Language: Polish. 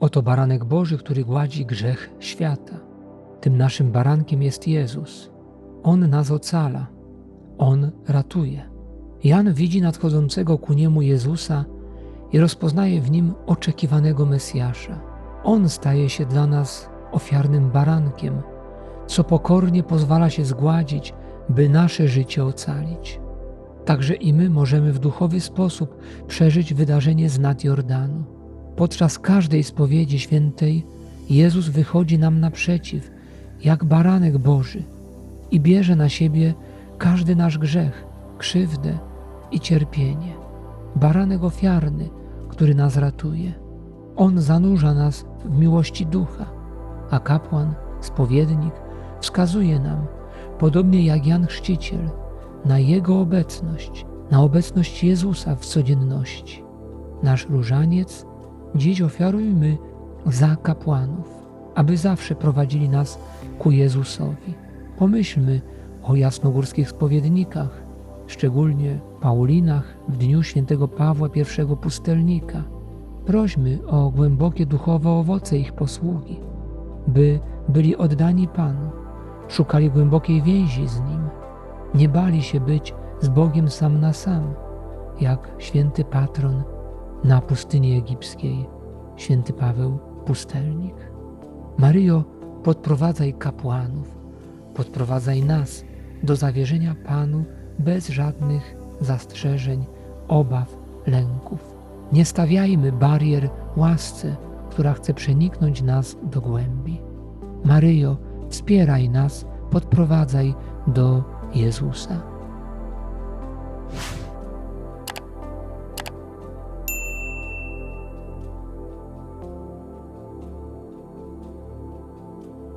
Oto baranek Boży, który gładzi grzech świata. Tym naszym barankiem jest Jezus. On nas ocala, On ratuje. Jan widzi nadchodzącego ku niemu Jezusa i rozpoznaje w nim oczekiwanego Mesjasza. On staje się dla nas ofiarnym barankiem, co pokornie pozwala się zgładzić, by nasze życie ocalić. Także i my możemy w duchowy sposób przeżyć wydarzenie z nad Jordanu. Podczas każdej spowiedzi świętej Jezus wychodzi nam naprzeciw, jak baranek Boży i bierze na siebie każdy nasz grzech, krzywdę i cierpienie. Baranek ofiarny, który nas ratuje. On zanurza nas w miłości ducha, a kapłan, spowiednik wskazuje nam, podobnie jak Jan Chrzciciel, na Jego obecność, na obecność Jezusa w codzienności. Nasz różaniec dziś ofiarujmy za kapłanów, aby zawsze prowadzili nas ku Jezusowi. Pomyślmy o jasnogórskich spowiednikach, szczególnie Paulinach w dniu świętego Pawła I pustelnika. Prośmy o głębokie duchowe owoce ich posługi, by byli oddani Panu, szukali głębokiej więzi z Nim, nie bali się być z Bogiem sam na sam, jak święty patron na pustyni egipskiej, święty Paweł pustelnik. Maryjo, podprowadzaj kapłanów, podprowadzaj nas do zawierzenia Panu bez żadnych zastrzeżeń, obaw, lęków. Nie stawiajmy barier łasce, która chce przeniknąć nas do głębi. Maryjo, wspieraj nas, podprowadzaj do Jezusa.